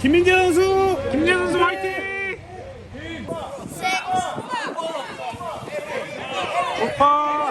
김민재 선수, 김민재 선수 화이팅! 오빠!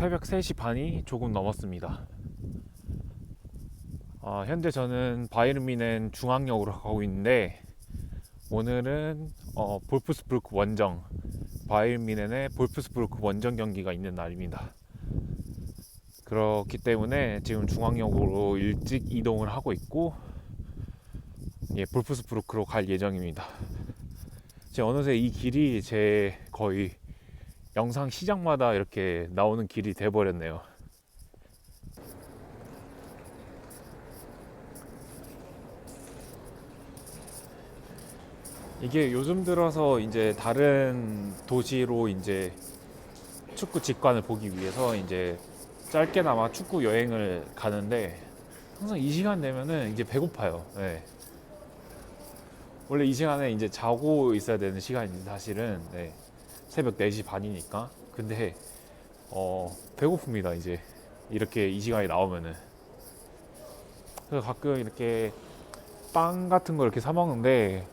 새벽 3시 반이 조금 넘었습니다. 아, 현재 저는 바이르미넨 중앙역으로 가고 있는데 오늘은 어, 볼프스부르크 원정 바이르미넨의 볼프스부르크 원정 경기가 있는 날입니다. 그렇기 때문에 지금 중앙역으로 일찍 이동을 하고 있고 예, 볼프스부르크로 갈 예정입니다. 지금 어느새 이 길이 제 거의 영상 시작마다 이렇게 나오는 길이 돼버렸네요. 이게 요즘 들어서 이제 다른 도시로 이제 축구 직관을 보기 위해서 이제 짧게나마 축구 여행을 가는데 항상 이 시간 되면은 이제 배고파요. 네. 원래 이 시간에 이제 자고 있어야 되는 시간인데 사실은 네. 새벽 4시 반이니까. 근데 어 배고픕니다 이제 이렇게 이 시간에 나오면은. 그래서 가끔 이렇게 빵 같은 거 이렇게 사 먹는데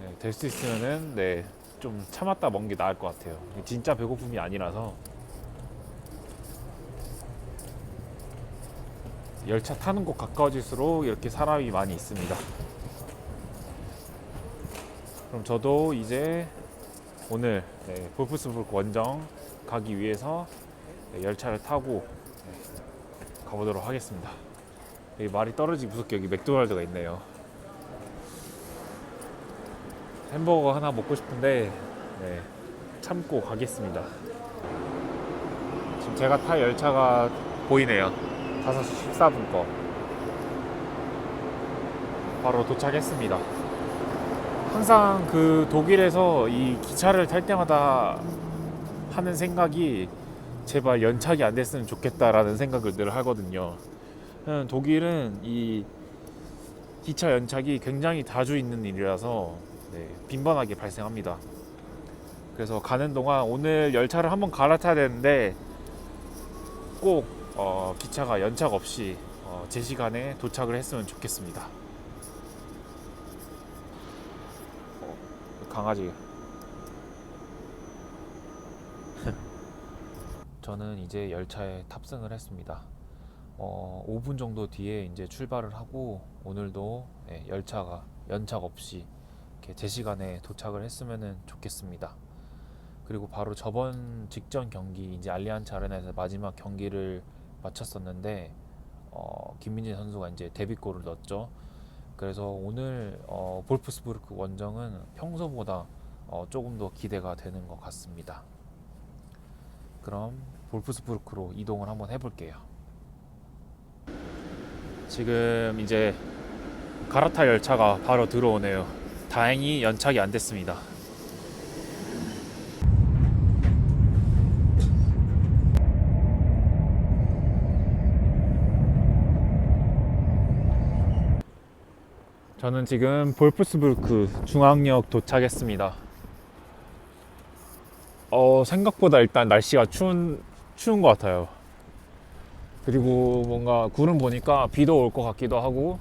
네, 될수 있으면은 네, 좀 참았다 먹는 게 나을 것 같아요. 진짜 배고픔이 아니라서 열차 타는 곳 가까워질수록 이렇게 사람이 많이 있습니다. 그럼 저도 이제 오늘 네, 볼프스부르크 원정 가기 위해서 네, 열차를 타고 네, 가보도록 하겠습니다. 여기 말이 떨어지기 무섭게 여기 맥도날드가 있네요. 햄버거 하나 먹고 싶은데 네, 참고 가겠습니다. 지금 제가 탈 열차가 보이네요. 5시 14분 거. 바로 도착했습니다. 항상 그 독일에서 이 기차를 탈 때마다 하는 생각이 제발 연착이 안 됐으면 좋겠다라는 생각을 늘 하거든요. 음, 독일은 이 기차 연착이 굉장히 자주 있는 일이라서 네, 빈번하게 발생합니다. 그래서 가는 동안 오늘 열차를 한번 갈아타야 되는데 꼭 어, 기차가 연착 없이 어, 제 시간에 도착을 했으면 좋겠습니다. 강아지. 저는 이제 열차에 탑승을 했습니다. 어, 5분 정도 뒤에 이제 출발을 하고 오늘도 예, 열차가 연착 없이 이렇게 제 시간에 도착을 했으면 좋겠습니다. 그리고 바로 저번 직전 경기 이제 알리안츠 아레나에서 마지막 경기를 마쳤었는데 어, 김민재 선수가 이제 데뷔골을 넣었죠. 그래서 오늘 어, 볼프스부르크 원정은 평소보다 어, 조금 더 기대가 되는 것 같습니다. 그럼 볼프스부르크로 이동을 한번 해볼게요. 지금 이제 가라타 열차가 바로 들어오네요. 다행히 연착이 안 됐습니다. 저는 지금 볼프스부르크 중앙역 도착했습니다. 어, 생각보다 일단 날씨가 추운, 추운 것 같아요. 그리고 뭔가 구름 보니까 비도 올 것 같기도 하고,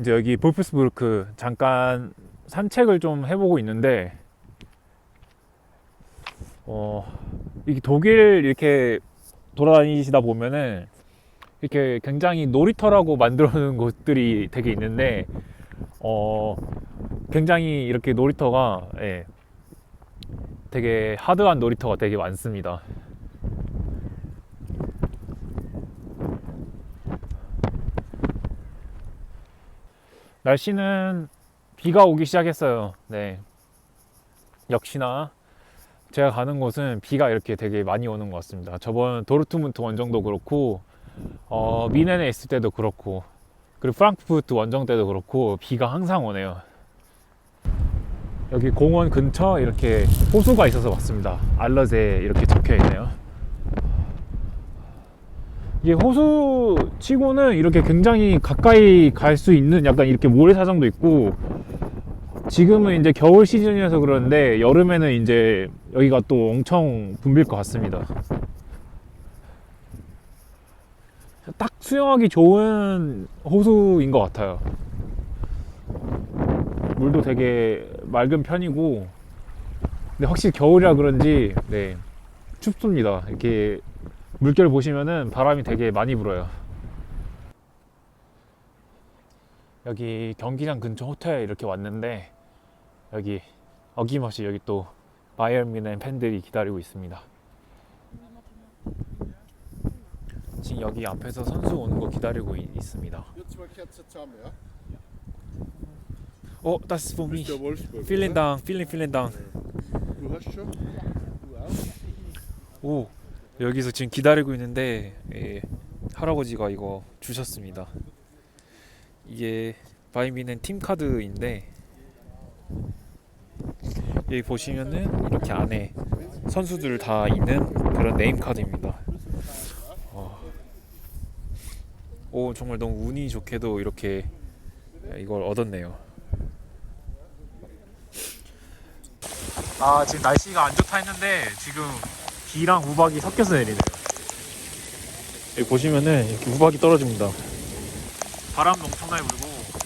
이제 여기 볼프스부르크 잠깐 산책을 좀 해보고 있는데, 어, 이게 독일 이렇게 돌아다니시다 보면은 이렇게 굉장히 놀이터라고 만들어 놓은 곳들이 되게 있는데, 어, 굉장히 이렇게 놀이터가, 예, 되게 하드한 놀이터가 되게 많습니다. 날씨는 비가 오기 시작했어요. 네. 역시나 제가 가는 곳은 비가 이렇게 되게 많이 오는 것 같습니다. 저번 도르트문트 원정도 그렇고, 어, 미넨에 있을 때도 그렇고, 그리고 프랑크푸르트 원정 때도 그렇고, 비가 항상 오네요. 여기 공원 근처 이렇게 호수가 있어서 왔습니다. 알러제 이렇게 적혀 있네요. 이게 호수 치고는 이렇게 굉장히 가까이 갈 수 있는 약간 이렇게 모래사장도 있고 지금은 이제 겨울 시즌이라서 그러는데 여름에는 이제 여기가 또 엄청 붐빌 것 같습니다. 딱 수영하기 좋은 호수인 것 같아요. 물도 되게 맑은 편이고, 근데 확실히 겨울이라 그런지 네 춥습니다. 이렇게 물결 보시면은 바람이 되게 많이 불어요. 여기 경기장 근처 호텔 이렇게 왔는데 여기 어김없이 여기 또 뮌헨 팬들이 기다리고 있습니다. 지금 여기 앞에서 선수 오는 거 기다리고 있, 있습니다. 어, das ist für mich. Vielen? Dank, vielen vielen Dank. 오, 여기서 지금 기다리고 있는데 예, 할아버지가 이거 주셨습니다. 이게 바이미는 팀 카드인데 여기 보시면은 이렇게 안에 선수들 다 있는 그런 네임 카드입니다. 어. 오 정말 너무 운이 좋게도 이렇게 이걸 얻었네요. 아 지금 날씨가 안 좋다 했는데 지금 비랑 우박이 섞여서 내리네요. 여기 보시면은 이렇게 우박이 떨어집니다. 바람도 엄청나게 불고.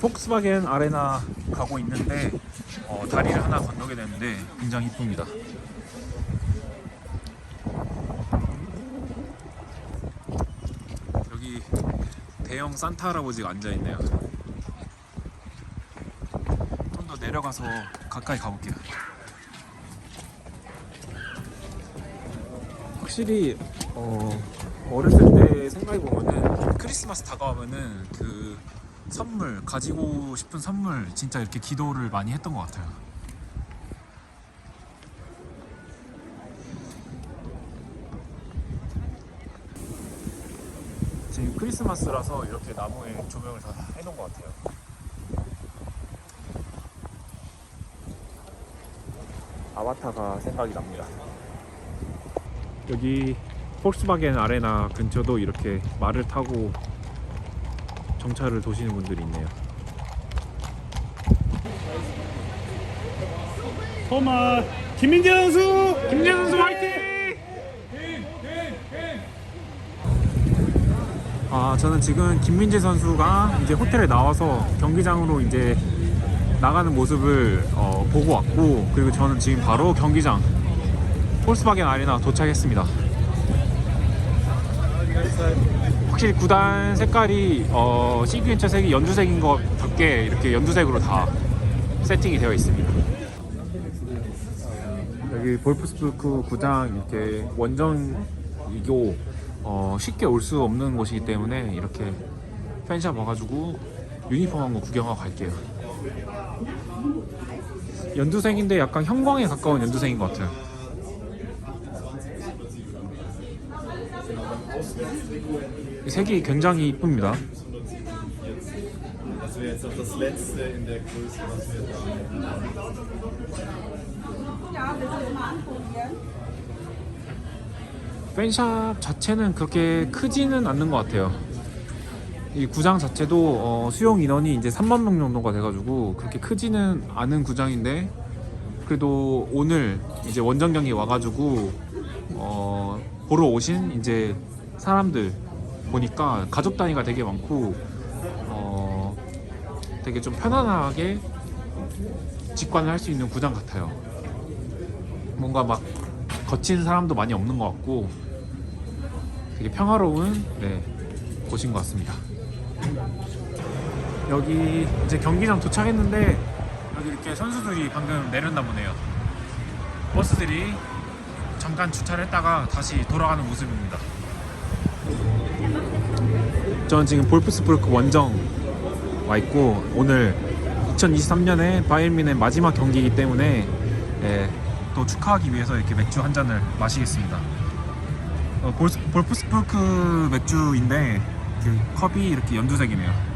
폭스바겐 아레나 가고 있는데 어, 다리를 하나 건너게 되는데 굉장히 이쁩니다. 여기 대형 산타 할아버지가 앉아 있네요. 좀 더 내려가서 가까이 가볼게요. 확실히 어, 어렸을 때 생각해 보면은 크리스마스 다가오면은 그 선물 가지고 싶은 선물 진짜 이렇게 기도를 많이 했던 것 같아요. 지금 크리스마스라서 이렇게 나무에 조명을 다 해놓은 것 같아요. 아바타가 생각이 납니다. 여기 폴스바겐 아레나 근처도 이렇게 말을 타고 정차를 도시는 분들이 있네요. 토마 김민재 선수 김재 선수 화이팅! 아 저는 지금 김민재 선수가 이제 호텔에 나와서 경기장으로 이제 나가는 모습을 어, 보고 왔고 그리고 저는 지금 바로 경기장 폴스바겐 아레나 도착했습니다. 확실히 구단 색깔이 어, 시그니처 색이 연두색인 것답게 이렇게 연두색으로 다 세팅이 되어 있습니다. 여기 볼프스부르크 구장 이렇게 원정이고 어, 쉽게 올 수 없는 곳이기 때문에 이렇게 팬샵 와가지고 유니폼 한번 구경하고 갈게요. 연두색인데 약간 형광에 가까운 연두색인 것 같아요. 이 색이 굉장히 이쁩니다. 팬샵 자체는 그렇게 크지는 않는 것 같아요. 이 구장 자체도 어, 수용 인원이 이제 3만 명 정도가 돼가지고 그렇게 크지는 않은 구장인데 그래도 오늘 이제 원정 경기 와가지고 어, 보러 오신 이제 사람들 보니까 가족 단위가 되게 많고 어, 되게 좀 편안하게 직관을 할 수 있는 구장 같아요. 뭔가 막 거친 사람도 많이 없는 것 같고 되게 평화로운 네, 곳인 것 같습니다. 여기 이제 경기장 도착했는데 여기 이렇게 선수들이 방금 내렸나 보네요. 버스들이 잠깐 주차를 했다가 다시 돌아가는 모습입니다. 저는 지금 볼프스부르크 원정 와 있고 오늘 2023년에 바이에른뮌의 마지막 경기이기 때문에 예, 또 축하하기 위해서 이렇게 맥주 한 잔을 마시겠습니다. 어, 볼프스부르크 맥주인데 그 컵이 이렇게 연두색이네요.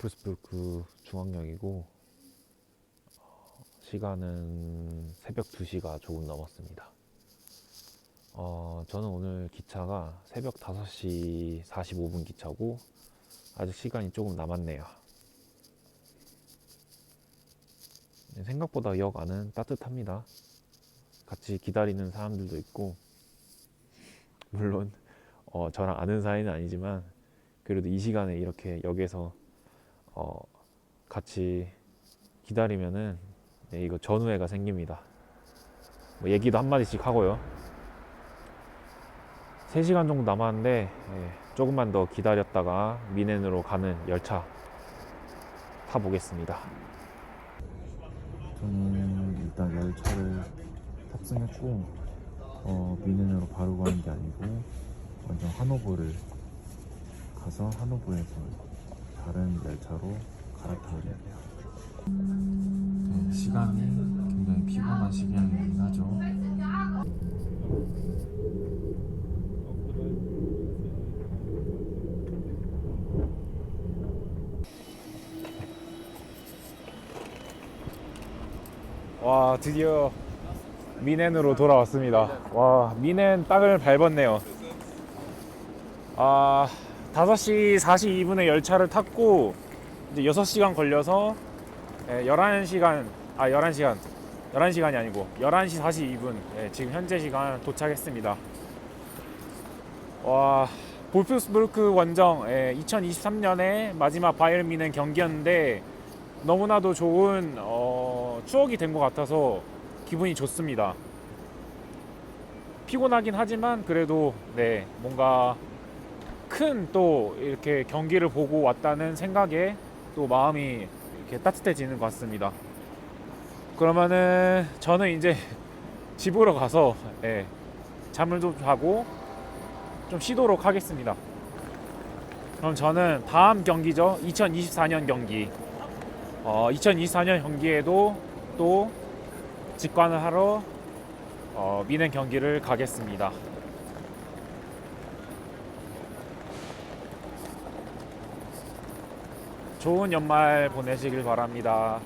아직 볼프스부르크 중앙역이고 어, 시간은 새벽 2시가 조금 넘었습니다. 어, 저는 오늘 기차가 새벽 5시 45분 기차고 아직 시간이 조금 남았네요. 네, 생각보다 역 안은 따뜻합니다. 같이 기다리는 사람들도 있고 물론 어, 저랑 아는 사이는 아니지만 그래도 이 시간에 이렇게 역에서 어, 같이 기다리면은 네, 이거 전우회가 생깁니다. 뭐 얘기도 한 마디씩 하고요. 3시간 정도 남았는데 예, 조금만 더 기다렸다가 미넨으로 가는 열차 타보겠습니다. 저는 일단 열차를 탑승했고 어, 미넨으로 바로 가는 게 아니고 먼저 하노버를 가서 하노버에서 다른 열차로 갈아타야 돼요. 네, 시간이 굉장히 피곤한 시간이긴 하죠. 와 드디어 미넨으로 돌아왔습니다. 와 미넨 땅을 밟았네요. 아 5시 42분에 열차를 탔고 이제 6시간 걸려서 예, 11시간 아 11시간 11시간이 아니고 11시 42분 예, 지금 현재 시간 도착했습니다. 와 볼프스부르크 원정 예, 2023년에 마지막 바이에른 미넨 경기였는데 너무나도 좋은 어, 추억이 된 것 같아서 기분이 좋습니다. 피곤하긴 하지만 그래도 네 뭔가 큰 또 이렇게 경기를 보고 왔다는 생각에 또 마음이 이렇게 따뜻해지는 것 같습니다. 그러면은 저는 이제 집으로 가서 예, 잠을 좀 자고 좀 쉬도록 하겠습니다. 그럼 저는 다음 경기죠. 2024년 경기. 어, 2024년 경기에도 또 직관을 하러 어, 미넨 경기를 가겠습니다. 좋은 연말 보내시길 바랍니다.